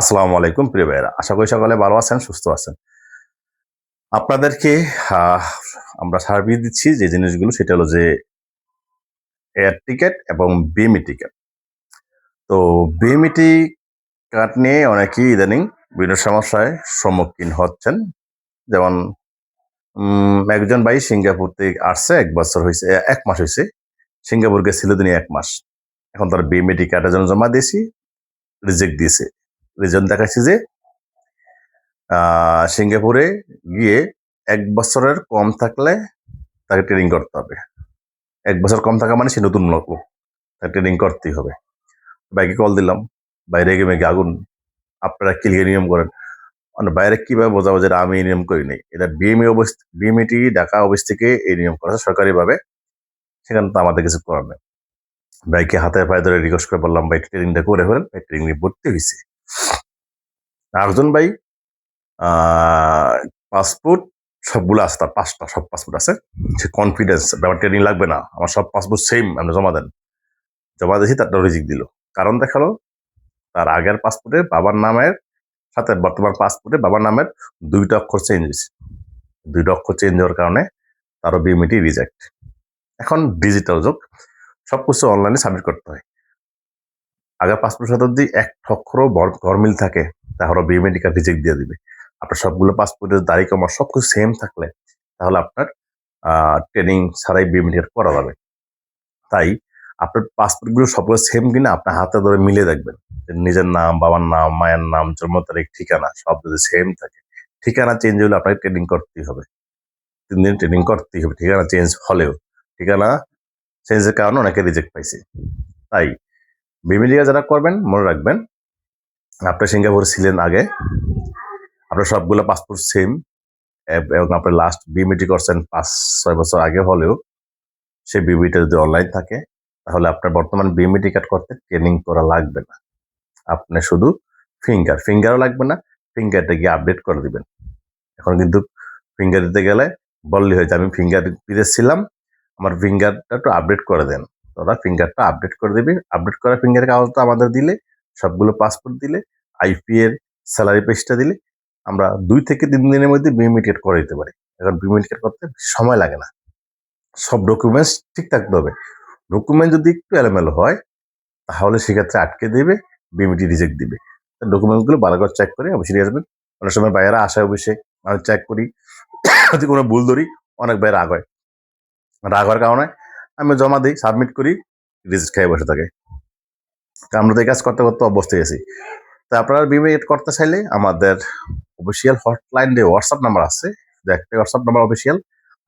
আসসালামু আলাইকুম, প্রিয় ভাইয়েরা। আশা করি সকালে ভালো আছেন, সুস্থ আছেন। আপনাদেরকে আমরা সার্ভিস দিচ্ছি যে জিনিসগুলো, সেটা হলো যে এয়ার টিকেট এবং বিএমই টিকেট তো বিএমই টিকেট নিয়ে অনেকেই ইদানিং বিভিন্ন সমস্যায় সম্মুখীন হচ্ছেন। যেমন একজন ভাই সিঙ্গাপুর থেকে আসছে, এক বছর হয়েছে এক মাস হয়েছে সিঙ্গাপুর গেছিল তিনি এক মাস। এখন তার বিএমই টিকেটের জন্য জমা দিয়েছি রিজেক্ট দিয়েছে। রিজন দেখাচ্ছি যে সিঙ্গাপুরে গিয়ে এক বছরের কম থাকলে তাকে ট্রেনিং করতে হবে। এক বছর কম থাকা মানে সে নতুন লোক, তাকে ট্রেনিং করতেই হবে। বাইকে কল দিলাম, বাইরে গেমে আগুন, আপনারা কি লিগে নিয়ম করেন? মানে বাইরে কীভাবে বোঝাবো যে আমি এই নিয়ম করি নাই? এটা BME office BMET Dhaka office থেকে এই নিয়ম করা সরকারিভাবে। সেখানে তো আমাদের কিছু করার নেই। বাইকে হাতে পায়ে ধরে রিকোয়েস্ট করে বললাম, বাইক ট্রেনিংটা করে ফেলেন ভাই ট্রেনিং ভর্তি হয়েছে। আরেকজন ভাই পাসপোর্ট সবগুলো আছে, তার পাঁচটা, সব পাসপোর্ট আছে। সে কনফিডেন্স ব্যাপার ট্রেনিং লাগবে না। আমার সব পাসপোর্ট সেম আমরা জমা দেন। জমা দিয়েছি তারটা রিজিক দিল। কারণ দেখাল, তার আগের পাসপোর্টে বাবার নামের সাথে বর্তমান পাসপোর্টে বাবার নামের দুইটা অক্ষর চেঞ্জ হয়েছে। দুইটা অক্ষর চেঞ্জ হওয়ার কারণে তারও বিএমইটি রিজেক্ট এখন ডিজিটাল যুগ সব কিছু অনলাইনে সাবমিট করতে হয়। আগের পাসপোর্ট যদি এক অক্ষরও বর- গরমিল থাকে তাহলে বিএমইটি কার্ড রিজেক্ট দিয়ে দিবে। আপনার সবগুলো পাসপোর্টের তারিখ আমার সব কিছু সেম থাকলে, তাহলে আপনার ট্রেনিং ছাড়াই বিএমইটি কার্ড করা যাবে। তাই আপনার পাসপোর্টগুলো সবগুলো সেম কিনা আপনার হাতে ধরে মিলে দেখবেন। নিজের নাম, বাবার নাম, মায়ের নাম, জন্ম তারিখ, ঠিকানা, সব যদি সেম থাকে, ঠিকানা চেঞ্জ হলে আপনাকে ট্রেনিং করতেই হবে। তিন দিন ট্রেনিং করতেই হবে, ঠিকানা চেঞ্জ হলেও। ঠিকানা চেঞ্জের কারণে অনেকে রিজেক্ট পাইছে। তাই বিমিডিয়া যারা করবেন, মনে রাখবেন আপনি সিঙ্গাপুর ছিলেন আগে। আপনার সবগুলো পাসপোর্ট সেম এবং আপনি লাস্ট বিমিটি করছেন পাঁচ, ছয় বছর আগে হলেও, সেই বিমিটা যদি অনলাইন থাকে, তাহলে আপনার বর্তমান বিএমই টিকেট করতে ট্রেনিং করা লাগবে না। আপনি শুধু ফিঙ্গার ফিঙ্গারও লাগবে না ফিঙ্গারটা গিয়ে আপডেট করে দিবেন। এখন কিন্তু ফিঙ্গার দিতে গেলে বললি হয়েছে আমি ফিঙ্গার বিদেশ ছিলাম, আমার ফিঙ্গারটা একটু আপডেট করে দেন। তোরা ফিঙ্গারটা আপডেট করে দিবি। আপডেট করা ফিঙ্গার কাগজটা আমাদের দিলে, সবগুলো পাসপোর্ট দিলে আইপি এর স্যালারি পেজটা দিলে, আমরা দুই থেকে তিন দিনের মধ্যে টিকেট করে দিতে পারি। এখন টিকেট করতে সময় লাগে না। সব ডকুমেন্টস ঠিক থাকতে হবে। ডকুমেন্ট যদি একটু এলোমেলো হয়, তাহলে সেক্ষেত্রে আটকে দেবে বিমিটি রিজেক্ট দিবে। ডকুমেন্টগুলো ভালো করে চেক করে অবশ্যই আসবেন। অনেক সময় বাইরে আসে অবশ্যই আমি চেক করি। যদি কোনো ভুল ধরি, অনেক বাইরে রাগ হয়। রাগ হওয়ার কারণে আমি জমা দিই সাবমিট করি রিজেক্ট খেয়ে বসে থাকে। তা আমরা তো এই কাজ করতে করতে অবস্থায় আছি তা আপনারা এড করতে চাইলে আমাদের অফিসিয়াল হটলাইন যে হোয়াটসঅ্যাপ নাম্বার আছে। একটা হোয়াটসঅ্যাপ নাম্বার অফিসিয়াল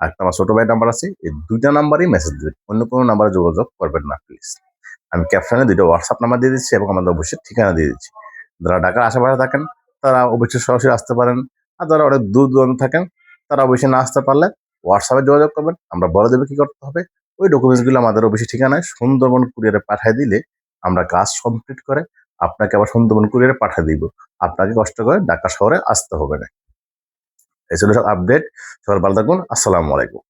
আর একটা আমার ছোট ভাই নাম্বার আছে। এই দুইটা নাম্বারই মেসেজ দেবেন, অন্য কোনো নাম্বারে যোগাযোগ করবেন না প্লিজ আমি ক্যাপশনে দুইটা হোয়াটসঅ্যাপ নাম্বার দিয়ে দিচ্ছি এবং আমাদের অবশ্যই ঠিকানা দিয়ে দিচ্ছি। যারা ঢাকার আশেপাশে থাকেন, তারা অবশ্যই সরাসরি আসতে পারেন। আর যারা অনেক দূর দূরান্ত থাকেন, তারা অবশ্যই না আসতে পারলে হোয়াটসঅ্যাপে যোগাযোগ করবেন। আমরা বলে দেবো কি করতে হবে। ওই ডকুমেন্টসগুলো আমাদের অফিসে ঠিকানায় সুন্দরবন কুরিয়ারে পাঠিয়ে দিলে আমরা কাজ কমপ্লিট করে আপনাকে আবার সুন্দরবন কুরিয়ারে পাঠিয়ে দিব। আপনাকে কষ্ট করে ঢাকা শহরে আসতে হবে না। এই ছিল সব আপডেট সবার ভালো থাকুন। আসসালামু আলাইকুম।